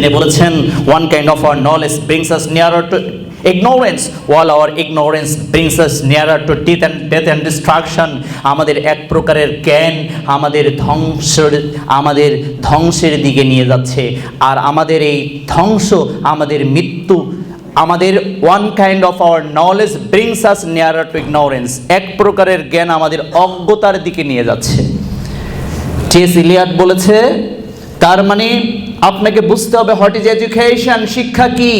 তিনি বলেছেন one kind of our knowledge brings us nearer to ignorance all our ignorance brings us nearer to death and death and destruction আমাদের এক প্রকারের জ্ঞান আমাদের ধ্বংসের আমাদের ধ্বংসের দিকে নিয়ে যাচ্ছে। আর আমাদের এই ধ্বংস, আমাদের মৃত্যু, আমাদের one kind of our knowledge brings us nearer to ignorance এক প্রকারের জ্ঞান আমাদের অজ্ঞতার দিকে নিয়ে যাচ্ছে। টিএস ইলিয়াট বলেছে, তার মানে আপনাকে বুঝতে হবে হোয়াট ইজ এডুকেশন, শিক্ষা কি?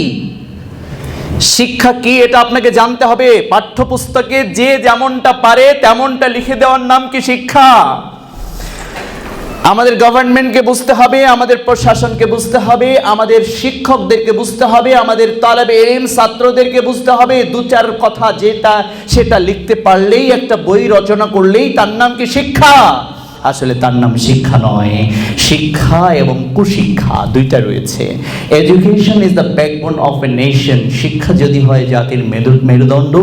শিক্ষা কি এটা আপনাকে জানতে হবে। পাঠ্যপুস্তকে যে যেমনটা পারে তেমনটা লিখে দেওয়ার নাম কি শিক্ষা? আমাদের গভর্নমেন্টকে বুঝতে হবে, আমাদের প্রশাসনকে বুঝতে হবে, আমাদের শিক্ষকদেরকে বুঝতে হবে, আমাদের তালেবে এম ছাত্রদেরকে বুঝতে হবে। দু চার কথা যেটা, সেটা লিখতে পারলেই, একটা বই রচনা করলেই তার নাম কি শিক্ষা? আসলে তার নাম শিক্ষা নয়, শিক্ষা এবং কুশিক্ষা দুইটা রয়েছে। Education is the backbone of a nation শিক্ষা যদি হয় জাতির মেরু মেরুদণ্ড,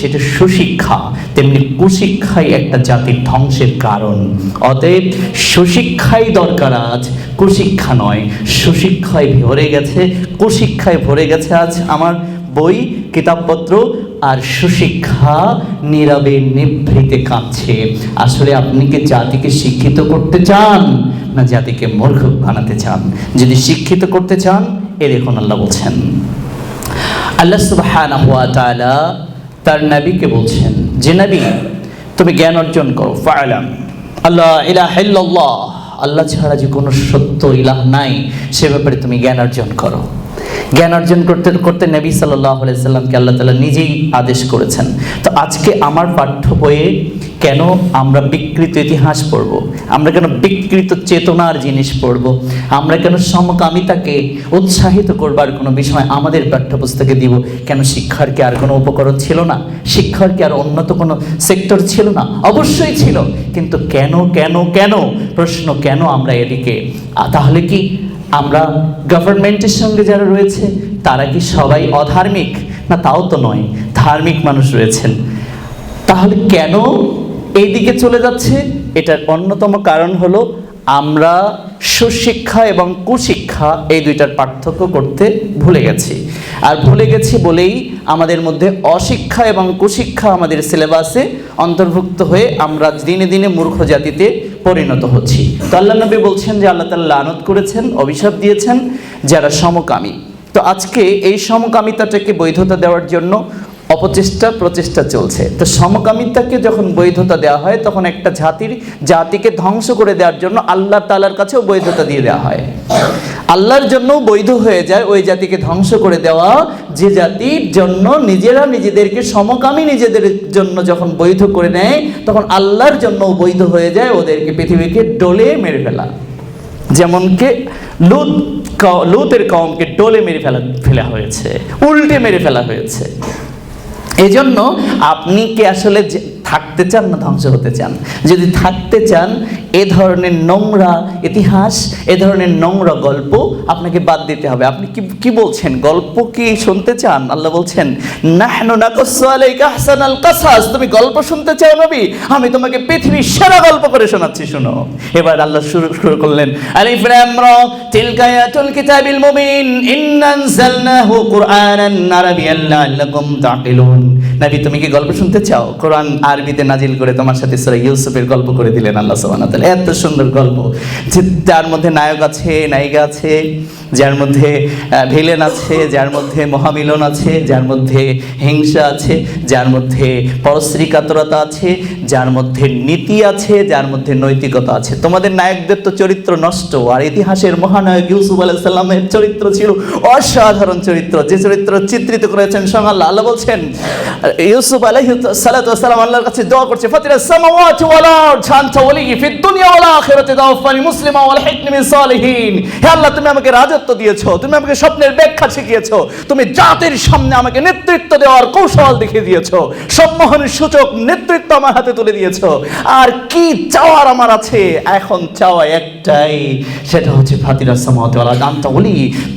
সেটা সুশিক্ষা। তেমনি কুশিক্ষাই একটা জাতির ধ্বংসের কারণ। অতএব সুশিক্ষাই দরকার আজ, কুশিক্ষা নয়। সুশিক্ষায় ভরে গেছে, কুশিক্ষায় ভরে গেছে আজ আমার বই, কিতাবপত্র আর সুশিক্ষা নীরবে নিভৃতে কাঁদছে আসলে আপনি কি জাতিকে শিক্ষিত করতে চান না জাতিকে মূর্খ বানাতে চান? যদি শিক্ষিত করতে চান, এ দেখুন আল্লাহ বলছেন। আল্লাহ তাআলা তার নবীকে বলছেন, যে নবী, তুমি জ্ঞান অর্জন করো, ফাআলাম। আল্লাহ ইলাহা আল্লাহ ছাড়া যে কোনো সত্য ইলাহ নাই, সে ব্যাপারে তুমি জ্ঞান অর্জন করো। জ্ঞান অর্জন করতে করতে নবী সাল্লাহ সাল্লামকে আল্লাহ তালা নিজেই আদেশ করেছেন। তো আজকে আমার পাঠ্য বইয়ে কেন আমরা বিকৃত ইতিহাস পড়ব? আমরা কেন বিকৃত চেতনার জিনিস পড়ব? আমরা কেন সমকামিতাকে উৎসাহিত করবার কোনো বিষয় আমাদের পাঠ্যপুস্তকে দিব? কেন শিক্ষার কি আর কোনো উপকরণ ছিল না? শিক্ষার কি আর উন্নত কোনো সেক্টর ছিল না? অবশ্যই ছিল। কিন্তু কেন কেন কেন? প্রশ্ন কেন আমরা এদিকে? তাহলে কি আমরা গভর্নমেন্টের সঙ্গে যারা রয়েছে, তারা কি সবাই অধার্মিক? না, তাও তো নয়, ধার্মিক মানুষ রয়েছেন। তাহলে কেন এই দিকে চলে যাচ্ছে? এটার অন্যতম কারণ হলো আমরা সুশিক্ষা এবং কুশিক্ষা এই দুইটার পার্থক্য করতে ভুলে গেছি। আর ভুলে গেছি বলেই আমাদের মধ্যে অশিক্ষা এবং কুশিক্ষা আমাদের সিলেবাসে অন্তর্ভুক্ত হয়ে আমরা দিনে দিনে মূর্খ জাতিতে পরিণত হচ্ছি। তো আল্লাহ নবী বলছেন যে আল্লাহ তাল্লাহ আনত করেছেন, অভিশাপ দিয়েছেন যারা সমকামী। তো আজকে এই সমকামিতাটাকে বৈধতা দেওয়ার জন্য অপচেষ্টা, প্রচেষ্টা চলছে। তো সমকামিতাকে যখন বৈধতা দেওয়া হয়, তখন একটা জাতির জাতিকে ধ্বংস করে দেওয়ার জন্য আল্লাহ তালার কাছেও বৈধতা দিয়ে দেওয়া হয়। আল্লাহর জন্য বৈধ হয়ে যায় ওই জাতিকে ধ্বংস করে দেওয়া। যে জাতির জন্য নিজেরা নিজেদেরকে সমকামী নিজেদের জন্য যখন বৈধ করে নেয়, তখন আল্লাহর জন্য বৈধ হয়ে যায় ওদেরকে পৃথিবীকে ডলে মেরে ফেলা। যেমনকে লুত লুতের কমকে ডোলে মেরে ফেলা ফেলা হয়েছে, উল্টে মেরে ফেলা হয়েছে। এই জন্য আপনি কি আসলে থাকতে চান না ধ্বংস হতে চান? যদি থাকতে চান এ ধরনের নোংরা ইতিহাস, এ ধরনের নোংরা গল্প আপনাকে বাদ দিতে হবে। আপনি কি কি বলছেন? গল্প কি শুনতে চান? আল্লাহ বলছেন, নাহনু নাকুসসু আলাইকা আহসানাল কাসাস। তুমি গল্প শুনতে চাও নবী? আমি তোমাকে পৃথিবীর সেরা গল্প করে শোনাচ্ছি, শুনো। এবার আল্লাহ শুরু শুরু করলেন, আলিফ লাম রা, তিলকা আয়াতুল কিতাবিল মুবিন, ইন্না আনজালনাহু কুরআনান আরাবিয়ান লাআল্লাকুম তাকিলুন নবী, তুমি কি গল্প শুনতে চাও? কোরআন আরবিতে নাজিল করে তোমার সাথে সূরা ইউসুফের গল্প করে দিলেন আল্লাহ সুবহানাহু এত সুন্দর গল্প। যে যার মধ্যে নায়ক আছে, নায়িকা আছে, যার মধ্যে ভিলেন আছে, যার মধ্যে মহামিলন আছে, যার মধ্যে হিংসা আছে, যার মধ্যে পরশ্রী কাতরতা আছে, যার মধ্যে নীতি আছে, যার মধ্যে নৈতিকতা আছে। তোমাদের নায়কদের তো চরিত্র নষ্ট, আর ইতিহাসের মহানায়ক ইউসুফ আলাইহিস সালামের চরিত্র ছিল অসাধারণ চরিত্র। যে চরিত্র চিত্রিত করেছেন স্বয়ং আল্লাহ বলছেন, ইউসুফ আলাইহি সালাতু ওয়াসালাম আল্লাহর কাছে দোয়া করছে ফাতিরাস সামাওয়াতি ওয়াল আরদ, শান্তা ওয়ালি ফিদ দুনিয়া ওয়াল আখিরাতি তাওফানি মুসলিমা ওয়াল হিকনি মিন সালিহিন। হে আল্লাহ, তুমি আমাকে রাজত্ব দিয়েছ, তুমি আমাকে স্বপ্নের ব্যাখ্যা শিখিয়েছো, তুমি জাতির সামনে আমাকে নেতৃত্ব দেওয়ার কৌশল দেখিয়ে দিয়েছ সূচক নেতৃত্ব আমার হাতে তুলে দিয়েছ। আর কি চাওয়ার আমার আছে? এখন চাওয়া একটাই, সেটা হচ্ছে ওয়াল আরদ আনতা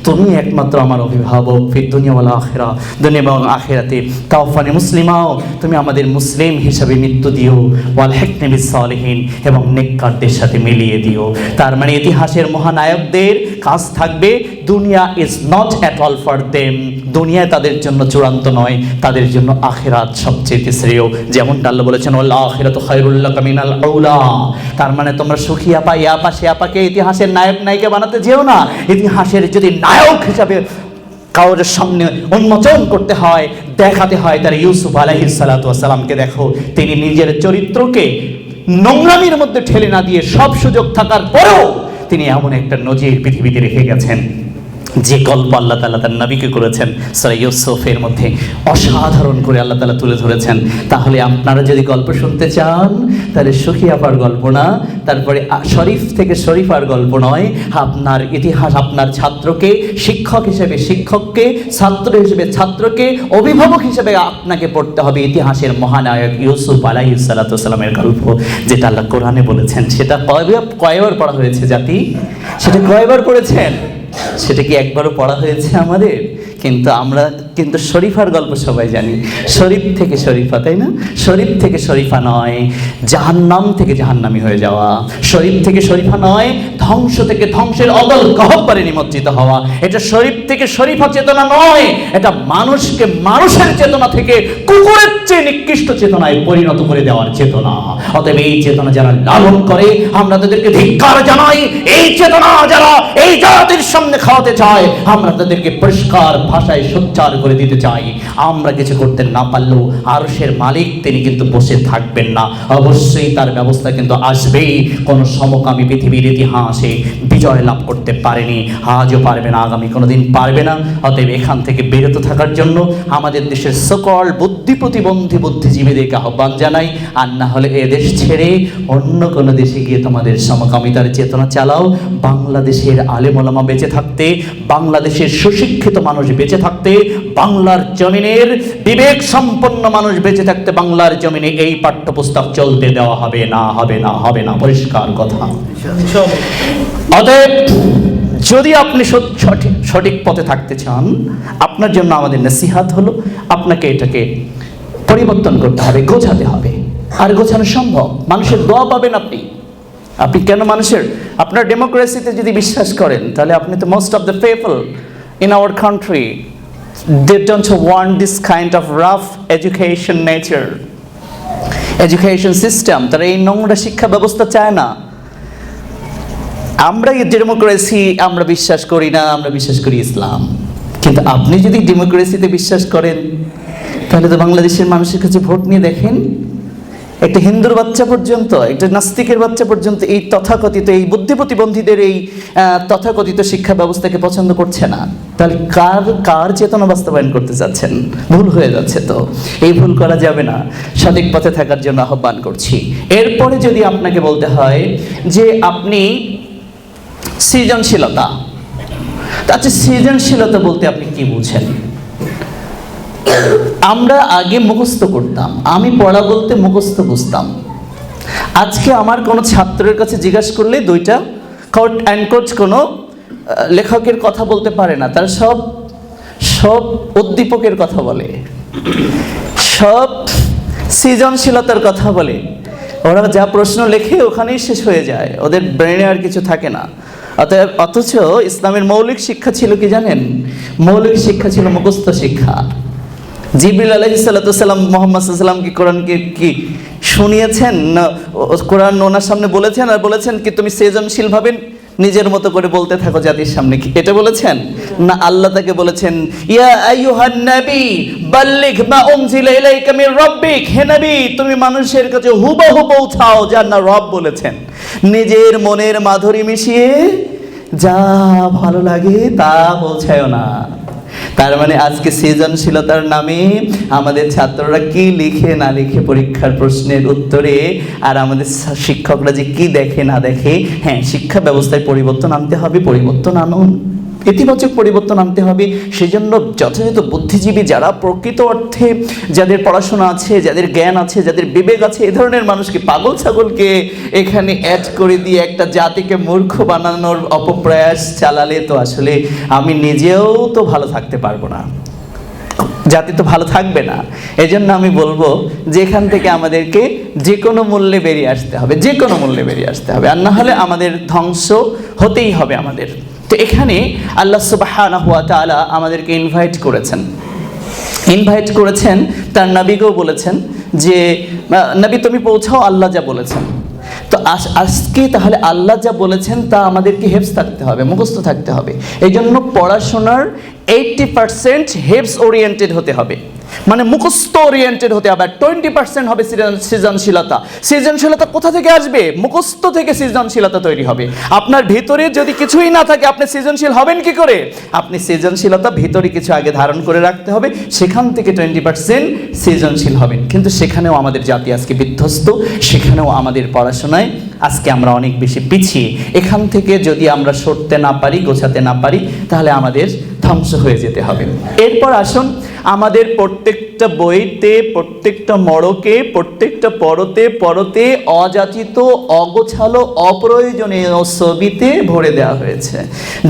তুমি একমাত্র আমার অভিভাবক ফিদ দুনিয়া ওয়াল আখিরা। দুনিয়া এবং আখিরাতে তাওফানি মুসলিমাও, তুমি আমাদের মুসলিম হিসাবে মৃত্যু দিও। ওয়াল হিকনি সালিহিন, এবং নেক চমৎকারদের সাথে মিলিয়ে দিও। তার মানে ইতিহাসের মহানায়কদের কাজ থাকবে, দুনিয়া is not at all for them দুনিয়ায় তাদের জন্য চূড়ান্ত নয়, তাদের জন্য আখেরাত সবচেয়ে শ্রেয়। যেমনটা আল্লাহ বলেছেন ওল্লাহ আখেরাত খায়রুল্লাহ কামিনাল আউলা তার মানে তোমরা সুখী আপা ইয়াপা সে আপাকে ইতিহাসের নায়ক, নায়িকা বানাতে যেও না। ইতিহাসের যদি নায়ক হিসাবে কাউর সামনে উন্মোচন করতে হয়, দেখাতে হয়, তার ইউসুফ আলাহি সালাতামকে দেখো। তিনি নিজের চরিত্রকে নোংরামির মধ্যে ঠেলে না দিয়ে সব সুযোগ থাকার পরেও তিনি এমন একটা নজির পৃথিবীতে রেখে গেছেন। যে গল্প আল্লাহ তালা তার নবীকে করেছেন, সারা ইউসুফের মধ্যে অসাধারণ করে আল্লাহ তালা তুলে ধরেছেন। তাহলে আপনারা যদি গল্প শুনতে চান, তাহলে সুখী আপার গল্প না, তারপরে শরীফ থেকে শরীফার গল্প নয়। আপনার ইতিহাস, আপনার ছাত্রকে, শিক্ষক হিসেবে শিক্ষককে, ছাত্র হিসেবে ছাত্রকে, অভিভাবক হিসেবে আপনাকে পড়তে হবে ইতিহাসের মহানায়ক ইউসুফ আলাহি সাল্লাতামের গল্প, যেটা আল্লাহ কোরআনে বলেছেন। সেটা কয়বার পড়া হয়েছে জাতি? সেটা কয়বার পড়েছেন? সেটা কি একবারও পড়া হয়েছে আমাদের? কিন্তু আমরা, কিন্তু শরীফার গল্প সবাই জানি। শরীফ থেকে শরীফা, তাই না? শরীফ থেকে শরীফা নয়, জাহান্নাম থেকে জাহান্নামি হয়ে যাওয়া। শরীফ থেকে শরীফা নয়, ধ্বংস থেকে ধ্বংসের অদল গহব্বরে নিমজ্জিত হওয়া। এটা শরীফ থেকে শরীফা চেতনা নয়, এটা মানুষকে মানুষের চেতনা থেকে কুকুরের চেয়ে নিকৃষ্ট চেতনায় পরিণত করে দেওয়ার চেতনা। অতএব এই চেতনা যারা লালন করে, আমরা তাদেরকে ধিক্কার জানাই। এই চেতনা যারা এই জাতির সামনে খাওয়াতে চায়, আমরা তাদেরকে পরিষ্কার ভাষায় সোচ্চার করে দিতে চাই। আমরা কিছু করতে না পারলেও আরশের মালিক তিনি কিন্তু বসে থাকবেন না। অবশ্যই তার ব্যবস্থা কিন্তু আসবেই। কোনো সমকামী পৃথিবীর ইতিহাসে বিজয় লাভ করতে পারেনি। আজও পারবে না, আগামী কোনোদিন পারবে না। অতএব এখান থেকে বিরত থাকার জন্য আমাদের দেশের সকল বুদ্ধি প্রতিবন্ধী বুদ্ধিজীবীদেরকে আহ্বান জানাই আর না হলে এ দেশ ছেড়ে অন্য কোনো দেশে গিয়ে তোমাদের সমকামিতার চেতনা চালাও। বাংলাদেশের আলেমোলামা বেঁচে থাকতে বাংলাদেশের সুশিক্ষিত মানুষ বেঁচে থাকতে বাংলার জমিনের বিবেক সম্পন্ন মানুষ বেঁচে থাকতে বাংলার জমিনে এই পাঠ্যপুস্তক চলতে দেওয়া হবে না হবে না হবে না। পরিষ্কার কথা। অতএব যদি আপনি সঠিক সঠিক পথে থাকতে চান, আপনার জন্য আমাদের নসিহাত হলো, আপনাকে এটাকে পরিবর্তন করতে হবে, গোছাতে হবে। আর গোছানো সম্ভব। মানুষের দোয়া পাবেন আপনি। আপনি কেন মানুষের? আপনার ডেমোক্রেসিতে যদি বিশ্বাস করেন, তাহলে আপনি তো most of the people in our country they don't want this kind of rough education nature education system তারা এই নোংরা শিক্ষা ব্যবস্থা চায় না। আমরা ডেমোক্রেসি আমরা বিশ্বাস করি না, আমরা বিশ্বাস করি ইসলাম। কিন্তু আপনি যদি ডেমোক্রেসিতে বিশ্বাস করেন, তাহলে তো বাংলাদেশের মানুষের কাছে ভোট নিয়ে দেখেন, একটা হিন্দুর বাচ্চা পর্যন্ত, একটা নাস্তিকের বাচ্চা পর্যন্ত এই তথাকথিত, এই বুদ্ধি প্রতিবন্ধীদের এই তথাকথিত শিক্ষা ব্যবস্থাকে পছন্দ করছে না। তাহলে কার কার চেতনা বাস্তবায়ন করতে চাচ্ছেন? ভুল হয়ে যাচ্ছে তো। এই ভুল করা যাবে না। সঠিক পথে থাকার জন্য আহ্বান করছি। এরপরে যদি আপনাকে বলতে হয় যে আপনি সৃজনশীলতা। আচ্ছা সৃজনশীলতা বলতে আপনি কি বুঝেন? আমরা আগে মুখস্থ করতাম, আমি পড়া বলতে মুখস্থ বুঝতাম। আজকে আমার কোনো ছাত্রের কাছে জিজ্ঞাসা করলে দুইটা কোট অ্যান্ড কোনো লেখকের কথা বলতে পারে না, তার সব সব উদ্দীপকের কথা বলে। সব সৃজনশীলতার কথা বলে। ওরা যা প্রশ্ন লেখে ওখানেই শেষ হয়ে যায়, ওদের ব্রেনে আর কিছু থাকে না। অতএব অথচ ইসলামের মৌলিক শিক্ষা ছিল কি জানেন? মৌলিক শিক্ষা ছিল মুখস্থ শিক্ষা। জিবিল আলহি সাল্লাম মোহাম্মদ সাল্লামকে কোরআনকে কি শুনিয়েছেন? কোরআন ওনার সামনে বলেছেন আর বলেছেন কি তুমি সৃজনশীলভাবে নিজের মতো করে বলতে থাকো জাতির সামনে এটা বলেছেন? না, আল্লাহ তাকে বলেছেন, ইয়া আইয়ুহান নবী, বাল্লিগ মা উনজিলা ইলাইকা মির রাব্বিক। হে নবী, তুমি মানুষের কাছে হুবহু পৌঁছাও যা না রব বলেছেন। নিজের মনের মাধুরী মিশিয়ে যা ভালো লাগে তা পৌঁছায় না। তার মানে আজকে সৃজনশীলতার নামে আমাদের ছাত্ররা কি লিখে না লিখে পরীক্ষার প্রশ্নের উত্তরে আর আমাদের শিক্ষকরা যে কি দেখে না দেখে হ্যাঁ শিক্ষা ব্যবস্থায় পরিবর্তন আনতে হবে, পরিবর্তন আনুন। ইতিবাচক পরিবর্তন আনতে হবে। সেজন্য যথাযথ বুদ্ধিজীবী যারা প্রকৃত অর্থে যাদের পড়াশোনা আছে, যাদের জ্ঞান আছে, যাদের বিবেক আছে, এ ধরনের মানুষকে, পাগল ছাগলকে এখানে অ্যাড করে দিয়ে একটা জাতিকে মূর্খ বানানোর অপপ্রয়াস চালালে তো আসলে আমি নিজেও তো ভালো থাকতে পারব না। জাতি তো ভালো থাকবে না। এই জন্য আমি বলব যে এখান থেকে আমাদেরকে যে কোনো মূল্যে বেরিয়ে আসতে হবে, যে কোনো মূল্যে বেরিয়ে আসতে হবে। আর না হলে আমাদের ধ্বংস হতেই হবে আমাদের। তো এখানে আল্লাহ সুবাহানা হুয়া তাআলা আমাদেরকে ইনভাইট করেছেন। ইনভাইট করেছেন, তার নবীকেও বলেছেন যে নবী তুমি পৌঁছাও, আল্লাহ যা বলেছেন। তো আজ- আজকে তাহলে আল্লাহ যা বলেছেন তা আমাদেরকে হেফস থাকতে হবে, মুখস্থ থাকতে হবে। এই জন্য পড়াশোনার এইটটি পার্সেন্ট হেফস ওরিয়েন্টেড হতে হবে। মানে মুখস্থ ওরিয়েন্টেড হতে হবে। টোয়েন্টি পার্সেন্ট হবে সৃজনশীলতা। সৃজনশীলতা কোথা থেকে আসবে? মুখস্থ থেকে সৃজনশীলতা তৈরি হবে। আপনার ভিতরে যদি কিছুই না থাকে, আপনি সৃজনশীল হবেন কি করে? আপনি সৃজনশীলতা ভিতরে কিছু আগে ধারণ করে রাখতে হবে। সেখান থেকে টোয়েন্টি পার্সেন্ট সৃজনশীল হবেন। কিন্তু সেখানেও আমাদের জাতি আজকে বিধ্বস্ত। সেখানেও আমাদের পড়াশোনায় আজকে আমরা অনেক বেশি পিছিয়ে। এখান থেকে যদি আমরা সরতে না পারি, গোছাতে না পারি, তাহলে আমাদের ধ্বংস হয়ে যেতে হবে। এরপর আসুন, আমাদের প্রত্যেকটা বইতে, প্রত্যেকটা মড়কে, প্রত্যেকটা পরতে পরতে অযাচিত, অগোছালো, অপ্রয়োজনীয় ছবিতে ভরে দেওয়া হয়েছে।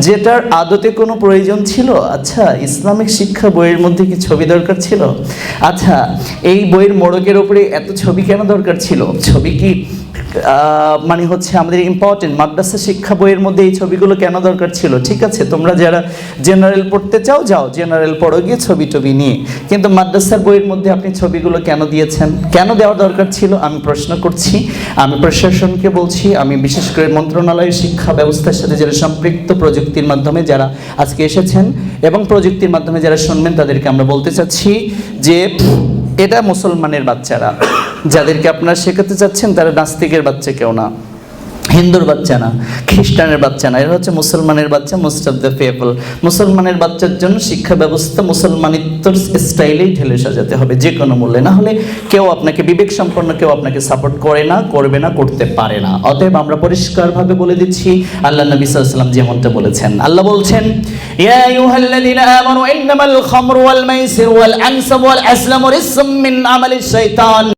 যেটার আদতে কোনো প্রয়োজন ছিল? আচ্ছা ইসলামিক শিক্ষা বইয়ের মধ্যে কি ছবি দরকার ছিল? আচ্ছা এই বইয়ের মোড়কের ওপরে এত ছবি কেন দরকার ছিল? ছবি কি মানে হচ্ছে আমাদের ইম্পর্টেন্ট মাদ্রাসা শিক্ষা বইয়ের মধ্যে এই ছবিগুলো কেন দরকার ছিল? ঠিক আছে, তোমরা যারা জেনারেল পড়তে চাও, যাও জেনারেল পড়ো, গিয়ে ছবি টবি নিয়ে। কিন্তু মাদ্রাসার বইয়ের মধ্যে আপনি ছবিগুলো কেন দিয়েছেন? কেন দেওয়ার দরকার ছিল? আমি প্রশ্ন করছি, আমি প্রশাসনকে বলছি, আমি বিশেষ করে মন্ত্রণালয়ের শিক্ষা ব্যবস্থার সাথে যারা সম্পৃক্ত প্রযুক্তির মাধ্যমে যারা আজকে এসেছেন এবং প্রযুক্তির মাধ্যমে যারা শুনবেন, তাদেরকে আমরা বলতে চাচ্ছি যে এটা মুসলমানের বাচ্চারা। যাদেরকে আপনারা শেখাতে চাচ্ছেন তারা নাস্তিকের বাচ্চা কেউ না। হিন্দুর বাচ্চা না, খ্রিস্টানের বাচ্চা না, এরা হচ্ছে মুসলমানের বাচ্চা মোস্ট অফ দ্য পিপল মুসলমানের বাচ্চার জন্য শিক্ষা ব্যবস্থা মুসলমানিত্বর স্টাইলেই ঢেলে সাজাতে হবে, যে কোনো মূল্যে। না হলে কেউ আপনাকে বিবেক সম্পন্ন, কেউ আপনাকে সাপোর্ট করে না, করবে না, করতে পারে না। অতএব আমরা পরিষ্কারভাবে বলে দিচ্ছি, আল্লাহ নবী সাল্লাম যেমনটা বলেছেন। আল্লাহ বলছেন, ইয়া আইয়ুহাল্লাযীনা আমানু, ইন্নামাল খামরু ওয়াল মাইসিরু ওয়াল ওয়াল আসলামু রিজসুম মিন আমালিশ শাইতান।